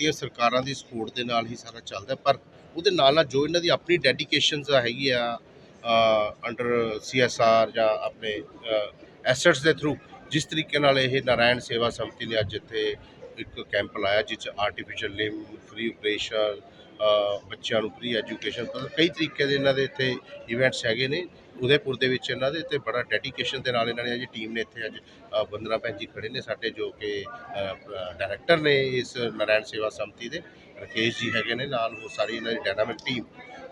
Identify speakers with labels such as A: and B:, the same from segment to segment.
A: ਸਾਡੀਆਂ ਸਰਕਾਰਾਂ ਦੀ ਸਪੋਰਟ ਦੇ ਨਾਲ ਹੀ ਸਾਰਾ ਚੱਲਦਾ ਪਰ ਉਹਦੇ ਨਾਲ ਨਾਲ ਜੋ ਇਹਨਾਂ ਦੀ ਆਪਣੀ ਡੈਡੀਕੇਸ਼ਨਸ ਹੈਗੀ ਆ ਅੰਡਰ ਸੀਐਸਆਰ ਜਾਂ ਆਪਣੇ ਐਸੈਟਸ ਦੇ ਥਰੂ ਜਿਸ ਤਰੀਕੇ ਨਾਲ ਇਹ ਨਾਰਾਇਣ ਸੇਵਾ ਸਮਤੀ ਨੇ ਅੱਜ ਇੱਥੇ ਇੱਕ ਕੈਂਪ ਲਾਇਆ ਜਿਸ 'ਚ ਆਰਟੀਫੀਸ਼ੀਅਲ ਲਿਮ ਫ੍ਰੀ ਆਪਰੇਸ਼ਨ ਬੱਚਿਆਂ ਨੂੰ ਫ੍ਰੀ ਐਜੂਕੇਸ਼ਨ ਮਤਲਬ ਕਈ ਤਰੀਕੇ ਦੇ ਇਹਨਾਂ ਦੇ ਇੱਥੇ ਇਵੈਂਟਸ ਹੈਗੇ ਨੇ। ਉਦੈਪੁਰ ਦੇ ਵਿੱਚ ਇਹਨਾਂ ਦੇ ਤੇ ਬੜਾ ਡੈਡੀਕੇਸ਼ਨ ਦੇ ਨਾਲ ਇਹਨਾਂ ਨੇ ਅੱਜ ਟੀਮ ਨੇ ਇੱਥੇ ਅੱਜ ਅ, ਭੈਣ ਜੀ ਖੜੇ ਨੇ ਸਾਡੇ ਜੋ ਕਿ ਡਾਇਰੈਕਟਰ ਨੇ ਇਸ ਨਾਰਾਇਣ ਸੇਵਾ ਸੰਮਤੀ ਦੇ ਰਕੇਸ਼ ਜੀ ਹੈਗੇ ਨੇ ਨਾਲ ਉਹ ਸਾਰੀ ਇਹਨਾਂ ਦੀ ਡਾਇਨਾਮਿਕ ਟੀਮ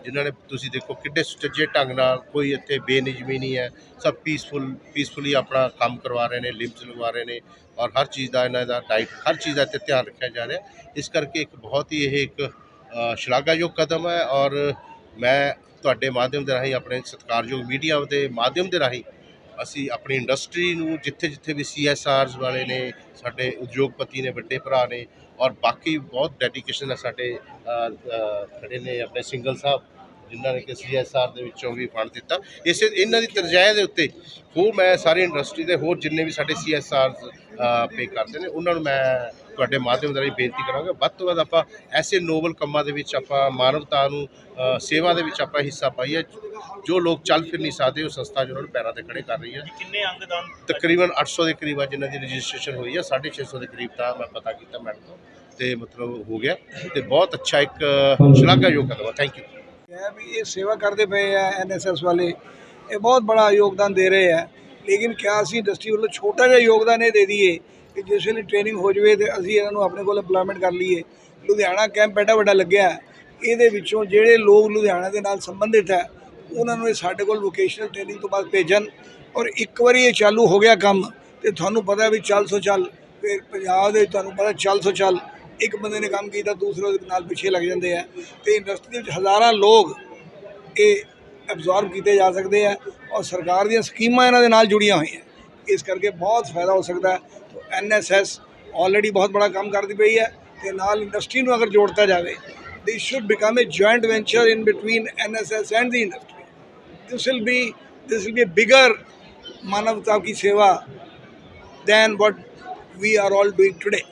A: ਜਿਨ੍ਹਾਂ ਨੇ ਤੁਸੀਂ ਦੇਖੋ ਕਿੱਡੇ ਸੁਚੱਜੇ ਢੰਗ ਨਾਲ ਕੋਈ ਇੱਥੇ ਬੇਨਿਯਮੀ ਨਹੀਂ ਹੈ ਸਭ ਪੀਸਫੁਲ ਪੀਸਫੁਲੀ ਆਪਣਾ ਕੰਮ ਕਰਵਾ ਰਹੇ ਨੇ ਲਿਮਸ ਲਗਵਾ ਰਹੇ ਨੇ ਔਰ ਹਰ ਚੀਜ਼ ਦਾ ਇਹਨਾਂ ਦਾ ਡਾਈਟ ਹਰ ਚੀਜ਼ ਦਾ ਇੱਥੇ ਧਿਆਨ ਰੱਖਿਆ ਜਾ ਰਿਹਾ ਇਸ ਕਰਕੇ ਇੱਕ ਬਹੁਤ ਹੀ ਇਹ ਇੱਕ ਸ਼ਲਾਘਾਯੋਗ ਕਦਮ ਹੈ ਔਰ ਮੈਂ ਤੁਹਾਡੇ ਮਾਧਿਅਮ ਦੇ ਰਾਹੀਂ ਆਪਣੇ ਸਤਿਕਾਰਯੋਗ ਮੀਡੀਆ ਦੇ ਮਾਧਿਅਮ ਦੇ ਰਾਹੀਂ ਅਸੀਂ ਆਪਣੀ ਇੰਡਸਟਰੀ ਨੂੰ ਜਿੱਥੇ ਜਿੱਥੇ ਵੀ ਸੀਐਸਆਰਸ ਵਾਲੇ ਨੇ ਸਾਡੇ ਉਦਯੋਗਪਤੀ ਨੇ ਵੱਡੇ ਭਰਾ ਨੇ ਔਰ ਬਾਕੀ ਬਹੁਤ ਡੈਡੀਕੇਸ਼ਨ ਹੈ ਸਾਡੇ ਅ, ਖੜੇ ਨੇ ਆਪਣੇ ਸਿੰਗਲ ਸਾਹਿਬ ਜਿਨ੍ਹਾਂ ਨੇ ਕਿ ਸੀਐਸਆਰ ਦੇ ਵਿੱਚੋਂ ਵੀ ਫੰਡ ਦਿੱਤਾ। ਇਸੇ ਇਹਨਾਂ ਦੀ ਤਰਜਾਇ ਦੇ ਉੱਤੇ ਹੋਰ ਮੈਂ ਸਾਰੀ ਇੰਡਸਟਰੀ ਦੇ ਹੋਰ ਜਿੰਨੇ ਵੀ ਸਾਡੇ ਸੀਐਸਆਰ ਪੇ ਕਰਦੇ ਨੇ ਉਹਨਾਂ ਨੂੰ ਮੈਂ ਤੁਹਾਡੇ ਮਾਧਿਅਮ ਰਾਹੀਂ ਬੇਨਤੀ ਕਰਾਂਗਾ। ਵੱਧ ਤੋਂ ਵੱਧ ਆਪਾਂ ਐਸੇ ਨੋਬਲ ਕੰਮਾਂ ਦੇ ਵਿੱਚ ਆਪਾਂ ਮਾਨਵਤਾ ਨੂੰ ਸੇਵਾ ਦੇ ਵਿੱਚ ਆਪਾਂ ਹਿੱਸਾ ਪਾਈਏ। ਜੋ ਲੋਕ ਚੱਲ ਫਿਰ ਨਹੀਂ ਸਕਦੇ ਉਹ ਸੰਸਥਾ ਜੋ ਉਹਨਾਂ ਨੂੰ ਪੈਰਾਂ ਤੇ ਖੜੇ ਕਰ ਰਹੀ ਹੈ।
B: ਕਿੰਨੇ ਅੰਗਦਾਨ
A: ਤਕਰੀਬਨ 800 ਦੇ ਕਰੀਬ ਆ ਜਿਨ੍ਹਾਂ ਦੀ ਰਜਿਸਟ੍ਰੇਸ਼ਨ ਹੋਈ ਹੈ। 650 ਦੇ ਕਰੀਬ ਤਾਂ ਮੈਂ ਪਤਾ ਕੀਤਾ ਮੈਡਮ ਤੋਂ ਤੇ ਮਤਲਬ ਹੋ ਗਿਆ ਤੇ ਬਹੁਤ ਅੱਛਾ ਇੱਕ ਸ਼ਲਾਘਾਯੋਗ ਕਦਮ ਥੈਂਕ ਯੂ
C: ਹੈ ਵੀ ਇਹ ਸੇਵਾ ਕਰਦੇ ਪਏ ਆ ਐਨਐਸਐਸ ਵਾਲੇ। ਇਹ ਬਹੁਤ ਬੜਾ ਯੋਗਦਾਨ ਦੇ ਰਹੇ ਆ। ਲੇਕਿਨ ਕਿਆ ਅਸੀਂ ਇੰਡਸਟਰੀ ਵੱਲੋਂ ਛੋਟਾ ਜਿਹਾ ਯੋਗਦਾਨ ਇਹ ਦੇ ਦਈਏ ਕਿ ਜਿਸ ਵੇਲੇ ਟ੍ਰੇਨਿੰਗ ਹੋ ਜਵੇ ਤੇ ਅਸੀਂ ਇਹਨਾਂ ਨੂੰ ਆਪਣੇ ਕੋਲ EMPLOYMENT ਕਰ ਲਈਏ। ਲੁਧਿਆਣਾ ਕੈਂਪ ਐਡਾ ਵੱਡਾ ਲੱਗਿਆ ਇਹਦੇ ਵਿੱਚੋਂ ਜਿਹੜੇ ਲੋਕ ਲੁਧਿਆਣਾ ਦੇ ਨਾਲ ਸੰਬੰਧਿਤ ਹੈ, ਉਹਨਾਂ ਨੂੰ ਇਹ ਸਾਡੇ ਕੋਲ ਵੋਕੇਸ਼ਨਲ ਟ੍ਰੇਨਿੰਗ ਤੋਂ ਬਾਅਦ ਭੇਜਣ। ਔਰ ਇੱਕ ਵਾਰੀ ਇਹ ਚਾਲੂ ਹੋ ਗਿਆ ਕੰਮ, ਤੇ ਤੁਹਾਨੂੰ ਪਤਾ ਵੀ ਚੱਲ ਸੋ ਚੱਲ ਫਿਰ ਪੰਜਾਬ ਦੇ ਤੁਹਾਨੂੰ ਪਤਾ ਚੱਲ ਸੋ ਚੱਲ, ਇੱਕ ਬੰਦੇ ਨੇ ਕੰਮ ਕੀਤਾ, ਦੂਸਰੇ ਉਹਦੇ ਨਾਲ ਪਿੱਛੇ ਲੱਗ ਜਾਂਦੇ ਆ। ਤੇ ਇੰਡਸਟਰੀ ਦੇ ਵਿੱਚ ਹਜ਼ਾਰਾਂ ਲੋਕ ਇਹ ਐਬਜ਼ੌਰਬ ਕੀਤੇ ਜਾ ਸਕਦੇ ਆ, ਔਰ ਸਰਕਾਰ ਦੀਆਂ ਸਕੀਮਾਂ ਇਹਨਾਂ ਦੇ ਨਾਲ ਜੁੜੀਆਂ ਹੋਈਆਂ। ਇਸ ਕਰਕੇ ਬਹੁਤ ਫਾਇਦਾ ਹੋ ਸਕਦਾ ਐਨਐਸਐਸ ਆਲਰੇਡੀ ਬਹੁਤ ਬੜਾ ਕੰਮ ਕਰਦੀ ਪਈ ਹੈ ਤੇ ਨਾਲ ਇੰਡਸਟਰੀ ਨੂੰ ਅਗਰ ਜੋੜਤਾ ਜਾਵੇ they should become a joint venture in between NSS and the industry this will be this will be a bigger manavta ki seva than what we are all doing today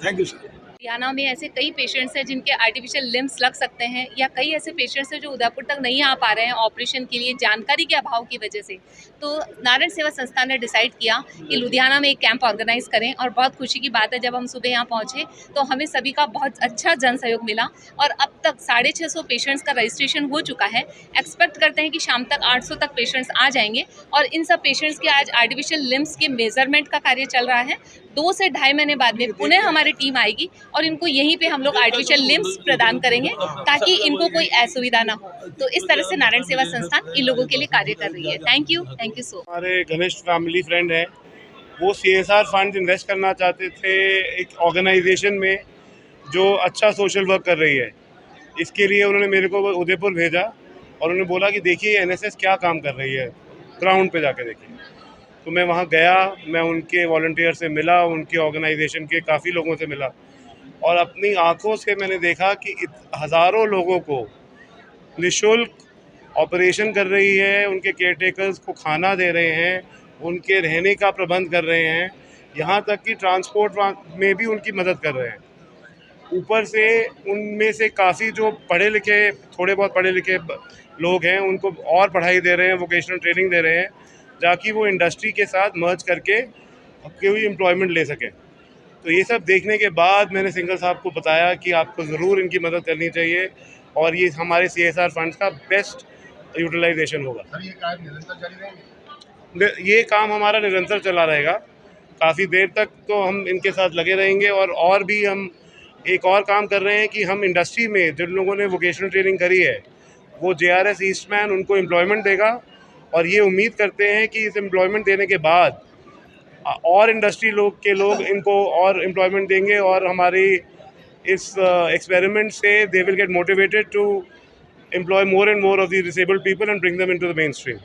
C: thank you sir
D: Ludhiana में ऐसे कई patients हैं जिनके artificial limbs लग सकते हैं या कई ऐसे पेशेंट्स हैं जो उदयपुर तक नहीं आ पा रहे हैं ऑपरेशन के लिए जानकारी के अभाव की वजह से। तो नारायण सेवा संस्थान ने डिसाइड किया कि लुधियाना में एक कैंप ऑर्गेनाइज करें और बहुत खुशी की बात है जब हम सुबह यहाँ पहुँचे तो हमें सभी का बहुत अच्छा जन सहयोग मिला और अब तक साढ़े छः सौ पेशेंट्स का रजिस्ट्रेशन हो चुका है। एक्सपेक्ट करते हैं कि शाम तक 800 तक पेशेंट्स आ जाएँगे और इन सब पेशेंट्स के आज आर्टिफिशियल लिम्स के मेज़रमेंट का कार्य चल रहा है। दो से ढाई महीने बाद में पुनः हमारी टीम आएगी और इनको यहीं पे हम लोग आर्टिफिशियल लिम्स प्रदान करेंगे ताकि इनको कोई असुविधा ना हो। तो इस तरह से नारायण सेवा संस्थान इन लोगों के लिए कार्य कर रही है। Thank you thank you so
B: हमारे घनिष्ठ फैमिली फ्रेंड है। वो C S R fund invest करना चाहते थे एक ऑर्गेनाइजेशन में जो अच्छा सोशल वर्क कर रही है। इसके लिए उन्होंने मेरे को उदयपुर भेजा और उन्होंने बोला कि देखिए एनएसएस क्या काम कर रही है। ग्राउंड पे जाके देखिए। तो मैं वहाँ गया, मैं उनके वॉल्टियर से मिला, उनके ऑर्गेनाइजेशन के काफ़ी लोगों से मिला। और अपनी आँखों से मैंने देखा कि हज़ारों लोगों को निशुल्क ऑपरेशन कर रही है, उनके केयरटेकर्स को खाना दे रहे हैं, उनके रहने का प्रबंध कर रहे हैं। यहाँ तक कि ट्रांसपोर्ट में भी उनकी मदद कर रहे हैं। ऊपर से उनमें से काफ़ी जो पढ़े लिखे थोड़े बहुत पढ़े लिखे लोग हैं, उनको और पढ़ाई दे रहे हैं वोकेशनल ट्रेनिंग दे रहे हैं। ताकि वो इंडस्ट्री के साथ मर्ज करके कोई एम्प्लॉयमेंट ले सकें। तो ये सब देखने के बाद मैंने सिंगल साहब को बताया कि आपको ज़रूर इनकी मदद करनी चाहिए और ये हमारे सी एस आर फंड्स का बेस्ट यूटिलाइजेशन होगा। नि- ये काम हमारा निरंतर चला रहेगा। काफ़ी देर तक तो हम इनके साथ लगे रहेंगे और और भी हम एक और काम कर रहे हैं कि हम इंडस्ट्री में जिन लोगों ने वोकेशनल ट्रेनिंग करी है वो जे आर एस ईस्टमैन उनको एम्प्लॉयमेंट देगा और ये उम्मीद करते हैं कि इस एम्प्लॉयमेंट देने के बाद और इंडस्ट्री लोग के लोग इनको और एम्प्लॉयमेंट देंगे और हमारी इस एक्सपेरिमेंट से they will get motivated to employ more and more of of people and bring them in to the main mainstream.